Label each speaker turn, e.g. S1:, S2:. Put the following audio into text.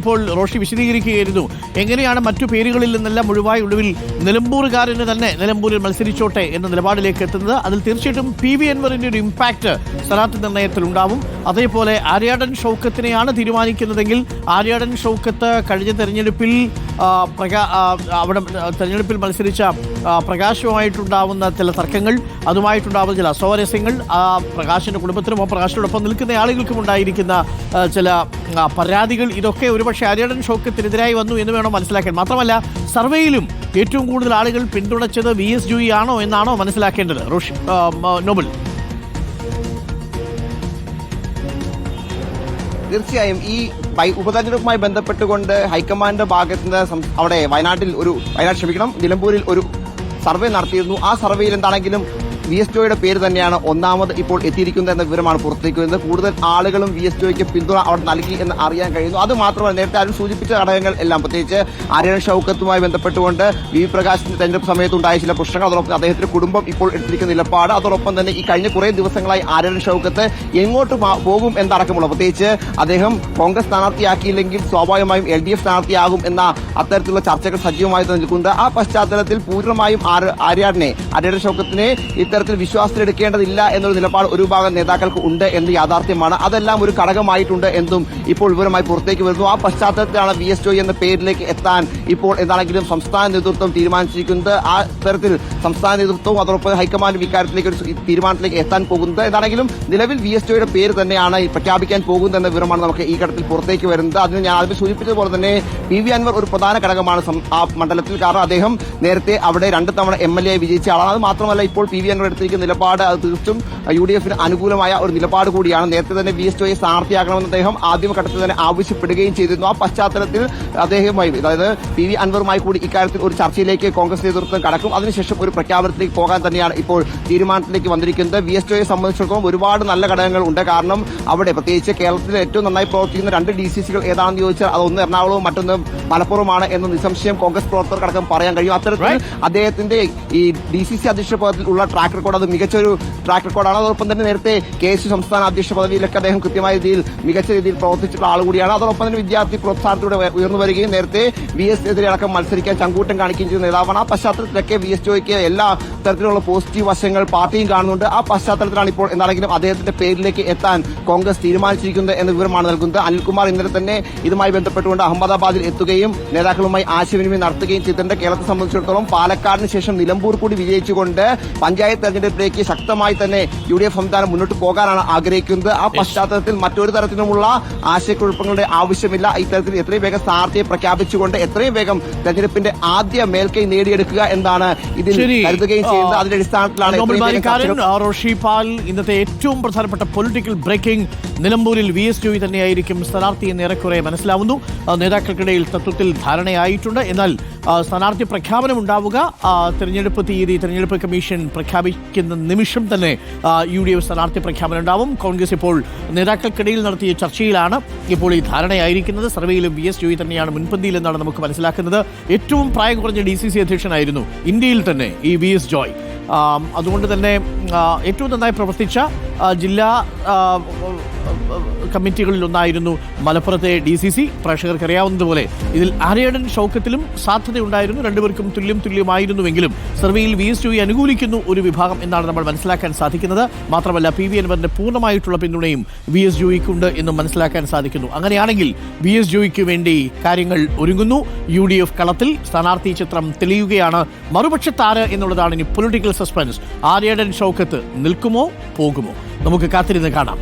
S1: ഇപ്പോൾ റോഷി വിശദീകരിക്കുകയായിരുന്നു. എങ്ങനെയാണ് മറ്റു പേരുകളിൽ നിന്നെല്ലാം ഒഴിവായി ഒടുവിൽ നിലമ്പൂർകാരന് തന്നെ നിലമ്പൂരിൽ മത്സരിച്ചോട്ടെ എന്ന നിലപാടിലേക്ക് എത്തുന്നത്? അതിൽ തീർച്ചയായിട്ടും പി വി അൻവറിന്റെ ഒരു ഇമ്പാക്ട് സ്ഥാനാർത്ഥി നിർണയത്തിൽ ഉണ്ടാവും. അതേപോലെ ആര്യാടൻ ഷൗക്കത്തിനെയാണ് തീരുമാനിക്കുന്നതെങ്കിൽ ആര്യാടൻ ഷൗക്കത്ത് കഴിഞ്ഞ തെരഞ്ഞെടുപ്പിൽ അവിടെ തെരഞ്ഞെടുപ്പിൽ മത്സരിച്ച പ്രകാശവുമായിട്ടുണ്ടാവുന്ന ചില തർക്കങ്ങൾ അതുമായിട്ടുണ്ടാവുന്ന ചില അസ്വാരസ്യങ്ങൾ ആ പ്രകാശിന്റെ കുടുംബത്തിനും ആ പ്രകാശിനോടൊപ്പം നിൽക്കുന്ന ആളുകൾക്കും ഉണ്ടായിരിക്കുന്ന ചില പരാതികൾ ഇതൊക്കെ ഒരുപക്ഷെ ആര്യാടൻ ഷോക്കത്തിനെതിരായി വന്നു എന്ന് വേണം മനസ്സിലാക്കാൻ. മാത്രമല്ല സർവേയിലും ഏറ്റവും കൂടുതൽ ആളുകൾ പിന്തുണച്ചത് വി എസ് ജൂയി ആണോ എന്നാണോ മനസ്സിലാക്കേണ്ടത് റോഷി നോബൽ
S2: തീർച്ചയായും ഈ ഉപതെരഞ്ഞെടുപ്പുമായി ബന്ധപ്പെട്ടുകൊണ്ട് ഹൈക്കമാൻഡിന്റെ ഭാഗത്ത് അവിടെ വയനാട്ടിൽ ഒരു വയനാട് ക്ഷമിക്കണം നിലമ്പൂരിൽ ഒരു സർവേ നടത്തിയിരുന്നു. ആ സർവേയിൽ എന്താണെങ്കിലും വി എസ് ജോയുടെ പേര് തന്നെയാണ് ഒന്നാമത് ഇപ്പോൾ എത്തിയിരിക്കുന്നത് എന്ന വിവരമാണ് പുറത്തേക്ക് വരുന്നത്. കൂടുതൽ ആളുകളും വി എസ് ജോയ്ക്ക് പിന്തുണ അവിടെ നൽകി എന്ന് അറിയാൻ കഴിയുന്നു. അത് മാത്രമല്ല നേരത്തെ ആരും സൂചിപ്പിച്ച ഘടകങ്ങൾ എല്ലാം പ്രത്യേകിച്ച് ആര്യൻ ഷൌക്കത്തുമായി ബന്ധപ്പെട്ടുകൊണ്ട് വി വി പ്രകാശിന്റെ തെരഞ്ഞെടുപ്പ് സമയത്ത് ഉണ്ടായ ചില പ്രശ്നങ്ങൾ അതോടൊപ്പം അദ്ദേഹത്തിന്റെ കുടുംബം ഇപ്പോൾ എടുത്തിരിക്കുന്ന നിലപാട് അതോടൊപ്പം തന്നെ ഈ കഴിഞ്ഞ കുറേ ദിവസങ്ങളായി ആര്യൻ ഷൌക്കത്ത് എങ്ങോട്ട് പോകും എന്നടക്കമുള്ള പ്രത്യേകിച്ച് അദ്ദേഹം കോൺഗ്രസ് സ്ഥാനാർത്ഥിയാക്കിയില്ലെങ്കിൽ സ്വാഭാവികമായും എൽ ഡി എഫ് സ്ഥാനാർത്ഥിയാകും എന്ന അത്തരത്തിലുള്ള ചർച്ചകൾ സജീവമായി നിൽക്കുന്നുണ്ട് ആ പശ്ചാത്തലത്തിൽ പൂർണമായും ആര് ആര്യാടിനെ ആര്യാടൻ ഷൗക്കത്തിനെ ഇത്തരത്തിൽ വിശ്വാസത്തിലെടുക്കേണ്ടതില്ല എന്നൊരു നിലപാട് ഒരു ഭാഗം നേതാക്കൾക്ക് ഉണ്ട് എന്ന് യാഥാർത്ഥ്യമാണ്. അതെല്ലാം ഒരു ഘടകമായിട്ടുണ്ട് എന്നും ഇപ്പോൾ വിവരമായി പുറത്തേക്ക് വരുന്നു. ആ പശ്ചാത്തലത്തിലാണ് വി എസ് എന്ന പേരിലേക്ക് എത്താൻ ഇപ്പോൾ എന്താണെങ്കിലും സംസ്ഥാന നേതൃത്വം തീരുമാനിച്ചിരിക്കുന്നത്. ആ തരത്തിൽ സംസ്ഥാന നേതൃത്വവും അതോടൊപ്പം ഹൈക്കമാൻഡും ഇക്കാര്യത്തിലേക്ക് ഒരു തീരുമാനത്തിലേക്ക് എത്താൻ പോകുന്നത്. എന്താണെങ്കിലും നിലവിൽ വി എസ് ടിയുടെ പേര് തന്നെയാണ് പ്രഖ്യാപിക്കാൻ പോകുന്നതെന്ന വിവരമാണ് നമുക്ക് ഈ ഘട്ടത്തിൽ പുറത്തേക്ക് വരുന്നത്. അതിന് ഞാൻ ആദ്യം സൂചിപ്പിച്ചതുപോലെ തന്നെ പി വി അൻവർ ഒരു പ്രധാന ഘടകമാണ് ആ മണ്ഡലത്തിൽ. കാരണം അദ്ദേഹം നേരത്തെ അവിടെ രണ്ട് തവണ എം എൽ എ വിജയിച്ച ആളാണ്. അത് മാത്രമല്ല ഇപ്പോൾ പി വി അൻവർ എടുത്തിരിക്കുന്ന നിലപാട് അത് തീർച്ചും യു ഡി എഫിന് അനുകൂലമായ ഒരു നിലപാട് കൂടിയാണ്. നേരത്തെ തന്നെ വി എസ് ജോയെ സ്ഥാനാർത്ഥിയാക്കണമെന്ന് അദ്ദേഹം ആദ്യമഘട്ടത്തിൽ തന്നെ ആവശ്യപ്പെടുകയും ചെയ്തിരുന്നു. ആ പശ്ചാത്തലത്തിൽ അദ്ദേഹവുമായി അതായത് പി വി അൻവറുമായി കൂടി ഇക്കാര്യത്തിൽ ഒരു ചർച്ചയിലേക്ക് കോൺഗ്രസ് നേതൃത്വം കടക്കും. അതിനുശേഷം ഒരു പ്രഖ്യാപനത്തിലേക്ക് പോകാൻ തന്നെയാണ് ഇപ്പോൾ തീരുമാനത്തിലേക്ക് വന്നിരിക്കുന്നത്. വി എസ് ജോയെ സംബന്ധിച്ചിടത്തോളം ഒരുപാട് നല്ല ഘടകങ്ങൾ ഉണ്ട് കാരണം അവിടെ പ്രത്യേകിച്ച് കേരളത്തിൽ ഏറ്റവും നന്നായി പ്രവർത്തിക്കുന്ന രണ്ട് ഡി സി സികൾ ഏതാണെന്ന് ചോദിച്ചാൽ അതൊന്ന് എറണാകുളവും മറ്റൊന്ന് മലപ്പുറമാണ് എന്ന് നിസംശയം കോൺഗ്രസ് പ്രവർത്തകർക്കടക്കം പറയാൻ കഴിയും. അത്തരത്തിൽ അദ്ദേഹത്തിന്റെ ഈ ഡി സി സി അധ്യക്ഷ പദത്തിൽ ഉള്ള ട്രാക്ക് റെക്കോർഡ് അത് മികച്ചൊരു ട്രാക്ക് റെക്കോർഡാണ് അതോടൊപ്പം തന്നെ നേരത്തെ കെ എസ് സംസ്ഥാന അധ്യക്ഷ പദവിയിലൊക്കെ അദ്ദേഹം കൃത്യമായ രീതിയിൽ മികച്ച രീതിയിൽ പ്രവർത്തിച്ചിട്ടുള്ള ആൾ കൂടിയാണ്. അതോടൊപ്പം തന്നെ വിദ്യാർത്ഥി പ്രോത്സാഹനത്തിലൂടെ ഉയ- ഉയർന്നു വരികയും നേരത്തെ വി എസ് എതിരെ അടക്കം മത്സരിക്കാൻ ചങ്കൂട്ടം കാണിക്കുകയും ചെയ്യുന്ന നേതാവാണ്. ആ പശ്ചാത്തലത്തിലൊക്കെ വി എസ് ജോയ്ക്ക് എല്ലാ തരത്തിലുള്ള പോസിറ്റീവ് വശങ്ങൾ പാർട്ടിയും കാണുന്നുണ്ട്. ആ പശ്ചാത്തലത്തിലാണ് ഇപ്പോൾ എന്താണെങ്കിലും അദ്ദേഹത്തിന്റെ പേരിലേക്ക് എത്താൻ കോൺഗ്രസ് തീരുമാനിച്ചിരിക്കുന്നത് എന്ന വിവരമാണ് നൽകുന്നത്. അനിൽകുമാർ ഇന്നലെ തന്നെ ഇതുമായി ബന്ധപ്പെട്ടുകൊണ്ട് അഹമ്മദാബാദിൽ എത്തുകയും നേതാക്കളുമായി ആശയവിനിമയം നടത്തുകയും ചെയ്തിട്ടുണ്ട്. കേരളത്തെ സംബന്ധിച്ചിടത്തോളം പാലക്കാടിന് ശേഷം നിലമ്പൂർ കൂടി വിജയിച്ചുകൊണ്ട് പഞ്ചായത്ത് തെരഞ്ഞെടുപ്പിലേക്ക് ശക്തമായി തന്നെ യു ഡി എഫ് സംവിധാനം മുന്നോട്ട് പോകാനാണ് ആഗ്രഹിക്കുന്നത്. ആ പശ്ചാത്തലത്തിൽ മറ്റൊരു തരത്തിലുമുള്ള ആശയക്കുഴപ്പങ്ങളുടെ ആവശ്യമില്ല. ഇത്തരത്തിൽ എത്രയും വേഗം സ്ഥാനാർത്ഥിയെ പ്രഖ്യാപിച്ചുകൊണ്ട് എത്രയും വേഗം തെരഞ്ഞെടുപ്പിന്റെ ആദ്യ മേൽക്കൈ നേടിയെടുക്കുക എന്നാണ് ഇതിൽ കരുതുകയും ചെയ്യുന്നത്. അതിന്റെ അടിസ്ഥാനത്തിലാണ്
S1: റോഷി പാൽ ഇന്നത്തെ ഏറ്റവും പ്രധാനപ്പെട്ട പൊളിറ്റിക്കൽ ബ്രേക്കിംഗ് നിലമ്പൂരിൽ വി എസ് ടി തന്നെയായിരിക്കും സ്ഥാനാർത്ഥി എന്ന് ഏറെക്കുറെ മനസ്സിലാവുന്നു. നേതാക്കൾക്കിടയിൽ തത്വത്തിൽ ധാരണയായിട്ടുണ്ട്. എന്നാൽ സ്ഥാനാർത്ഥി പ്രഖ്യാപനം ഉണ്ടാവുക. തിരഞ്ഞെടുപ്പ് തീയതി തിരഞ്ഞെടുപ്പ് കമ്മീഷൻ പ്രഖ്യാപിക്കുന്ന നിമിഷം തന്നെ യു ഡി എഫ് സ്ഥാനാർത്ഥി പ്രഖ്യാപനം ഉണ്ടാവും. കോൺഗ്രസ് ഇപ്പോൾ നേതാക്കൾക്കിടയിൽ നടത്തിയ ചർച്ചയിലാണ് ഇപ്പോൾ ഈ ധാരണയായിരിക്കുന്നത്. സർവേയിലും വി എസ് ജോയി തന്നെയാണ് മുൻപന്തിയിലെന്നാണ് നമുക്ക് മനസ്സിലാക്കുന്നത്. ഏറ്റവും പ്രായം കുറഞ്ഞ ഡി സി സി അധ്യക്ഷനായിരുന്നു ഇന്ത്യയിൽ തന്നെ ഈ വി എസ് ജോയ്. അതുകൊണ്ട് തന്നെ ഏറ്റവും നന്നായി പ്രവർത്തിച്ച ജില്ലാ കമ്മിറ്റികളിലൊന്നായിരുന്നു മലപ്പുറത്തെ ഡി സി സി പ്രേക്ഷകർക്ക് അറിയാവുന്നതുപോലെ ഇതിൽ ആര്യടൻ ഷൗക്കത്തിലും സാധ്യതയുണ്ടായിരുന്നു. രണ്ടുപേർക്കും തുല്യം തുല്യമായിരുന്നുവെങ്കിലും സർവേയിൽ വി എസ് അനുകൂലിക്കുന്നു ഒരു വിഭാഗം എന്നാണ് നമ്മൾ മനസ്സിലാക്കാൻ സാധിക്കുന്നത്. മാത്രമല്ല പി വി അൻവറിന്റെ പൂർണമായിട്ടുള്ള പിന്തുണയും വി എസ് ജോയിക്കുണ്ട് എന്നും മനസ്സിലാക്കാൻ സാധിക്കുന്നു. അങ്ങനെയാണെങ്കിൽ വി എസ് ജോയിക്ക് വേണ്ടി കാര്യങ്ങൾ ഒരുങ്ങുന്നു. യു ഡി എഫ് കളത്തിൽ സ്ഥാനാർത്ഥി ചിത്രം തെളിയുകയാണ്. മറുപക്ഷത്താര് എന്നുള്ളതാണ് ഇനി പൊളിറ്റിക്കൽ സസ്പെൻസ്. ആര്യടൻ ഷൗക്കത്ത് നിൽക്കുമോ പോകുമോ? നമുക്ക് കാത്തിരുന്ന് കാണാം.